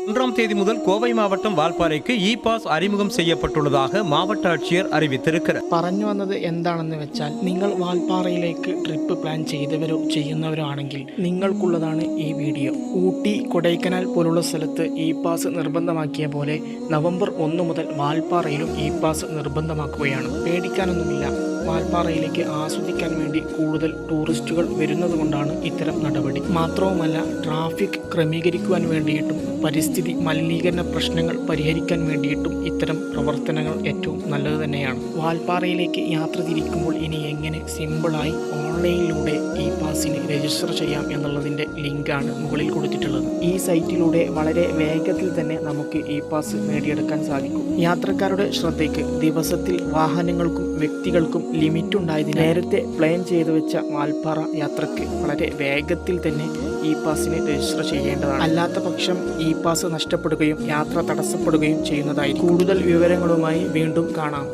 ஒன்றாம் தேதி முதல் கோவை மாவட்டம் வால்பாறைக்கு இ பாஸ் அறிமுகம் செய்யப்பட்டுள்ளதாக மாவட்ட ஆட்சியர் அறிவித்திருக்கிறார் പറഞ്ഞു വന്നത് എന്താണെന്ന് വെച്ചാൽ നിങ്ങൾ വാൽപ്പാറയിലേക്ക് ട്രിപ്പ് പ്ലാൻ ചെയ്തവരോ ചെയ്യുന്നവരോ ആണെങ്കിൽ നിങ്ങൾക്കുള്ളതാണ് ഈ വീഡിയോ ഊട്ടി കൊടൈക്കനാൽ പോലുള്ള സ്ഥലത്ത് ഇ പാസ് നിർബന്ധമാക്കിയ പോലെ നവംബർ ഒന്ന് മുതൽ വാൽപ്പാറയിലും ഇ പാസ് നിർബന്ധമാക്കുകയാണ് പേടിക്കാനൊന്നുമില്ല വാൽപ്പാറയിലേക്ക് ആസ്വദിക്കാൻ വേണ്ടി കൂടുതൽ ടൂറിസ്റ്റുകൾ വരുന്നതുകൊണ്ടാണ് ഇത്തരം നടപടി. മാത്രവുമല്ല ട്രാഫിക് ക്രമീകരിക്കുവാൻ വേണ്ടിയിട്ടും പരിസ്ഥിതി മലിനീകരണ പ്രശ്നങ്ങൾ പരിഹരിക്കാൻ വേണ്ടിയിട്ടും പ്രവർത്തനങ്ങൾ ഏറ്റവും നല്ലത് തന്നെയാണ്. വാൽപ്പാറയിലേക്ക് യാത്ര തിരിക്കുമ്പോൾ ഇനി എങ്ങനെ സിമ്പിളായി ഓൺലൈനിലൂടെ ഈ പാസിന് രജിസ്റ്റർ ചെയ്യാം എന്നുള്ളതിന്റെ ലിങ്കാണ് മുകളിൽ കൊടുത്തിട്ടുള്ളത്. ഈ സൈറ്റിലൂടെ വളരെ വേഗത്തിൽ തന്നെ നമുക്ക് ഇ പാസ് നേടിയെടുക്കാൻ സാധിക്കും. യാത്രക്കാരുടെ ശ്രദ്ധയ്ക്ക് ദിവസത്തിൽ വാഹനങ്ങൾക്കും വ്യക്തികൾക്കും ലിമിറ്റ് ഉണ്ടായതിനാൽ നേരത്തെ പ്ലാൻ ചെയ്തു വെച്ച വാൽപ്പാറ യാത്രയ്ക്ക് വളരെ വേഗത്തിൽ തന്നെ ഇ പാസിന് രജിസ്റ്റർ ചെയ്യേണ്ടതാണ്. അല്ലാത്ത പക്ഷം ഇ പാസ് നഷ്ടപ്പെടുകയും യാത്ര തടസ്സപ്പെടുകയും ചെയ്യുന്നതായി കൂടുതൽ വിവരങ്ങളുമായി വീണ്ടും കാണാം.